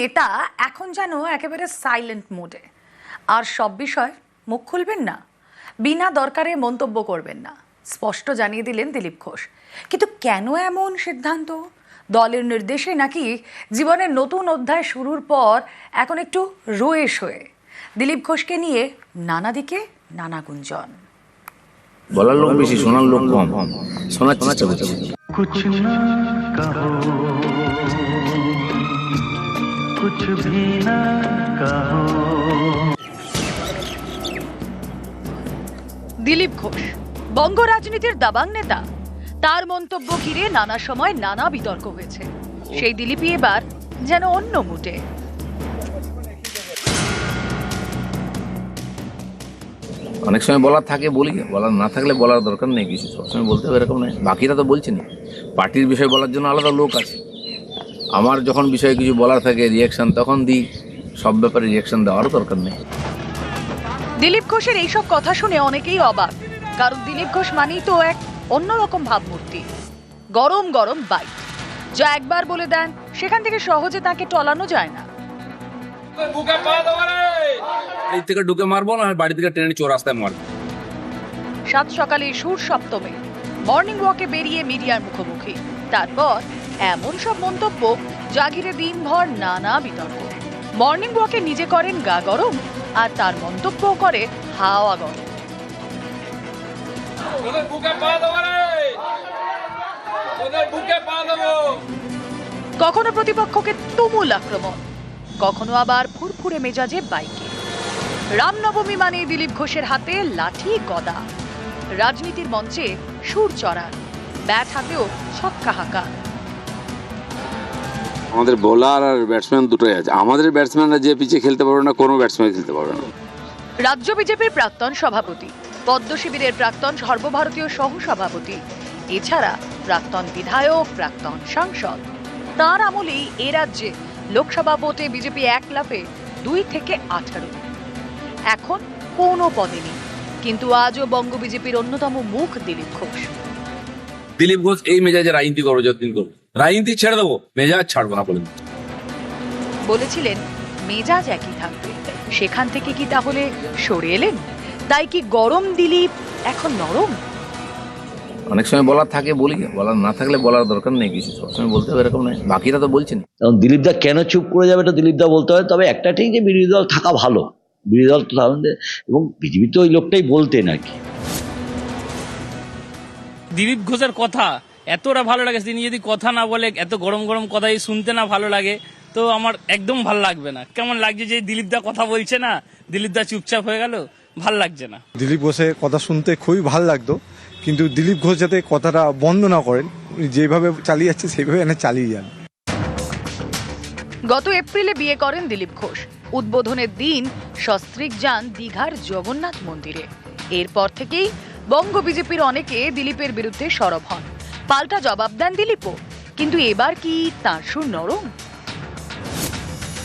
নেতা এখন যেন একেবারে সাইলেন্ট মোডে আর সব বিষয় মুখ খুলবেন না বিনা দরকারে মন্তব্য করবেন না। স্পষ্ট জানিয়ে দিলেন দিলীপ ঘোষ। কিন্তু কেন এমন সিদ্ধান্ত? দলের নির্দেশে নাকি জীবনের নতুন অধ্যায় শুরুর পর এখন একটু রয়ে শোয়ে দিলীপ ঘোষকে নিয়ে নানা দিকে নানা গুঞ্জন। বলার লোক বেশি শোনার লোক কম। শোনার চেষ্টা করছি। कुछ न कहो कुछ भी न कहो দিলীপ ঘোষ বঙ্গ রাজনীতির দাবাং নেতা তার মন্তব্য ঘিরে নানা সময় নানা বিতর্ক হয়েছে সেই দিলীপই এবার যেন অন্য মুটে অনেক সময় বলার থাকে বলি বলার না থাকলে বলার দরকার নেই কিছু সবসময় বলতে হবে এরকম নয় বাকিরা তো বলছেন পার্টির বিষয় বলার জন্য আলাদা লোক আছে আমার যখন বিষয়ে কিছু বলার থাকে রিয়াকশন তখন দিই সব ব্যাপারে রিয়াকশন দেওয়ারও দরকার নেই। দিলীপ ঘোষের এইসব কথা শুনে অনেকেই অবাক। কারণ দিলীপ ঘোষ মানেই তো এক অন্যরকম ভাবমূর্তি। গরম গরম বাইক যা একবার বলে দেন সেখান থেকে সহজে তাকে টলানো যায় না। বাড়ি থেকে ঢুকে মারবো না বাড়ি থেকে ট্রেনে চৌরাস্তায় মারবো। সাত সকালে সুর সপ্তমে। মর্নিং ওয়াকে বেরিয়ে মিডিয়ার মুখোমুখি। তারপর এমন সব মন্তব্য যা ঘিরে দিনভর নানা বিতর্ক। মর্নিং ওয়াকে নিজে করেন গা গরম আর তার মন্তব্য করে হাওয়া গরম। কখনো প্রতিপক্ষকে তুমুল আক্রমণ কখনো আবার ফুরফুরে মেজাজে বাইকে। রামনবমী মানে দিলীপ ঘোষের হাতে লাঠি গদা। রাজনীতির মঞ্চে সুর চড়ান ব্যাট হাতেও ছক্কা হাঁকা আমাদের বোলার আর ব্যাটসম্যান দুটোই আছে। আমাদের ব্যাটসম্যানরা যে পিচে খেলতে পারবে না, কোনো ব্যাটসম্যান খেলতে পারবে না। রাজ্য বিজেপির প্রাক্তন সভাপতি, পদ্ম শিবিরের প্রাক্তন সর্বভারতীয় সহ সভাপতি এছাড়া প্রাক্তন বিধায়ক, প্রাক্তন সাংসদ। তার আমলেই এ রাজ্যে লোকসভা ভোটে বিজেপি এক লাফে দুই থেকে আঠারো। এখন কোনো পদে নেই। কিন্তু আজও বঙ্গ বিজেপির অন্যতম মুখ দিলীপ ঘোষ। দিলীপ ঘোষ এই মেজাজে রাজনীতি করব যতদিন করব রাজনীতি ছেড়ে দেবো মেজাজ ছাড়বো না বলে বলেছিলেন মেজাজ একই থাকবে। সেখান থেকে কি তাহলে সরে এলেন? তাই কি গরম দিলীপ এখন নরম? অনেক সময় বলার থাকে বলি বলার না থাকলে বলার দরকার নেই কিছু। সবসময় বলতে হবে এরকম নয়। বাকিরা তো বলছেন। কারণ দিলীপ দা কেন চুপ করে যাবে এটা দিলীপ দা বলতে হয় তবে একটা ঠিক যে বিরোধী দল থাকা ভালো। বিরোধী দল তো এবং বিজেপি তো ওই লোকটাই বলতেন আর কি। দিলীপ ঘোষের কথা এতটা ভালো লাগে তিনি যদি কথা না বলে এত গরম গরম কথাই শুনতে না ভালো লাগে তো আমার একদম ভালো লাগবে না। কেমন লাগছে যে দিলীপ দা কথা বলছে না? দিলীপ দা চুপচাপ হয়ে গেল ভালো লাগছে না। দিলীপ ঘোষের কথা শুনতে খুবই ভালো লাগতো কিন্তু দিলীপ ঘোষ যাতে কথাটা বন্ধ না করেন উনি যেভাবে চালিয়ে যাচ্ছে সেইভাবে এনে চালিয়ে যান। গত এপ্রিলে বিয়ে করেন দিলীপ ঘোষ। উদ্বোধনের দিন সস্ত্রীক যান দীঘার জগন্নাথ মন্দিরে। এরপর থেকেই বঙ্গ বিজেপির অনেকে দিলীপের বিরুদ্ধে সরব হন। পাল্টা জবাব দেন দিলীপও। কিন্তু এবার কি তার সুর নরম?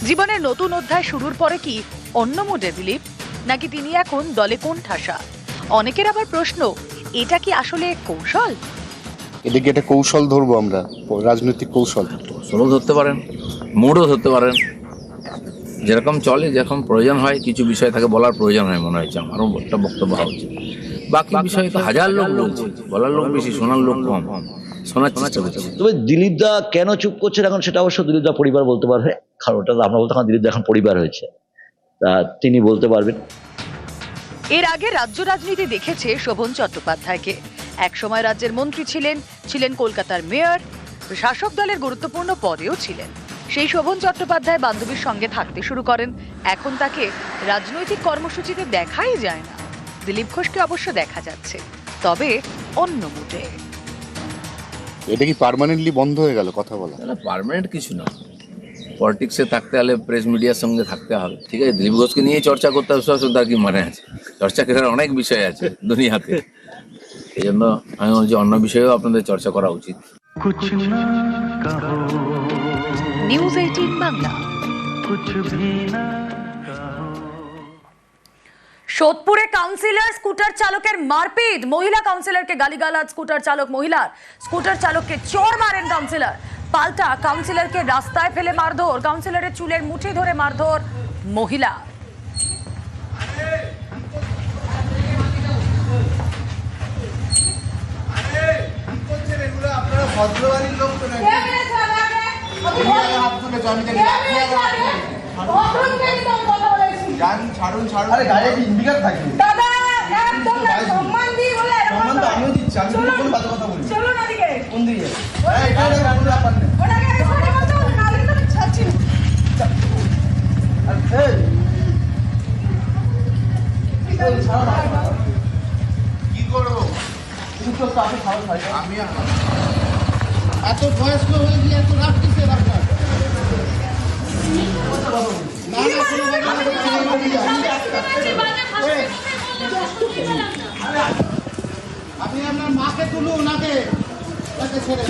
জীবনের নতুন অধ্যায় শুরুর পরে কি অন্য মোডে দিলীপ? নাকি তিনি এখন দলে কোন ঠাসা অনেকের আবার প্রশ্ন এটা কি আসলে কৌশল? এটাকে একটা কৌশল ধরবো আমরা রাজনৈতিক কৌশল। সোলো ধরতে পারেন মুডও ধরতে পারেন। যেরকম চলে যেরকম প্রয়োজন হয় কিছু বিষয় থাকে বলার প্রয়োজন হয় মনে হয়েছে আমারও একটা বক্তব্য হওয়া উচিত। বাকি বিষয় তো হাজার লোক বলছে। বলার লোক বেশি শোনার লোক কম। শোনার চেষ্টা করছি। তবে দিলীপদা কেন চুপ করছেন এখন সেটা অবশ্য দিলীপদা পরিবার বলতে পারবে। কারণ ওটা আমরা বলতে দিলীপদা এখন পরিবার হয়েছে। তা তিনি বলতে পারবেন। এর আগে রাজ্য রাজনীতি দেখেছে শোভন চট্টোপাধ্যায়কে। একসময় রাজ্যের মন্ত্রী ছিলেন ছিলেন কলকাতার মেয়র শাসক দলের গুরুত্বপূর্ণ পদেও ছিলেন। সেই শোভন চট্টোপাধ্যায় বান্ধবীর সঙ্গে থাকতে শুরু করেন। এখন তাকে রাজনৈতিক কর্মসূচিতে দেখাই যায় না। দিলীপ ঘোষকে অবশ্য দেখা যাচ্ছে তবে অন্য মুটে এটা কি পার্মানেন্টলি বন্ধ হয়ে গেল কথা বলা? না পার্মানেন্ট কিছু না। পলিটিক্সে থাকতে হলে প্রেস মিডিয়ার সঙ্গে থাকতে হবে। ঠিক আছে দিলীপ ঘোষকে নিয়ে চর্চা করতে হবে সব তার কি মানে আছে? চর্চা করার অনেক বিষয় আছে দুনিয়াতে। এই জন্য আমি বলছি অন্য বিষয়েও আপনাদের চর্চা করা উচিত। News eighteen Bangla. সোদপুরে councillor scooter চালকের মারপিট। মহিলা কাউন্সিলরকে গালিগালাজ স্কুটার চালক মহিলার। স্কুটার চালককে চোর মারেন কাউন্সিলর। পাল্টা কাউন্সিলরকে রাস্তায় ফেলে মারধর কাউন্সিলরের চুলের মুঠি ধরে মারধর মহিলা। আপনারা যান ছাড়ুন ছাড়ুন। আরে গাড়ি একটা থাকে? দাদা একদম না সম্মান দিই বলে সম্মান তো আমিও দিচ্ছি আমি কোনো কোনো বাজে কথা বলি? চলুন আদিকে কোন দিকে? হ্যাঁ এটা কোনো ব্যাপার না ওটাকে আগে সরে বলতো নালে তো ছাড়ছি আরে কি করো কি করো? তুমি তো তাকে খাওয়া খাই আমি এত বয়স্ক হয়ে গিয়ে এত রাখতেছে রাখা কথা আপনি আপনার মাকে তুলুন ওনাকে ছেড়ে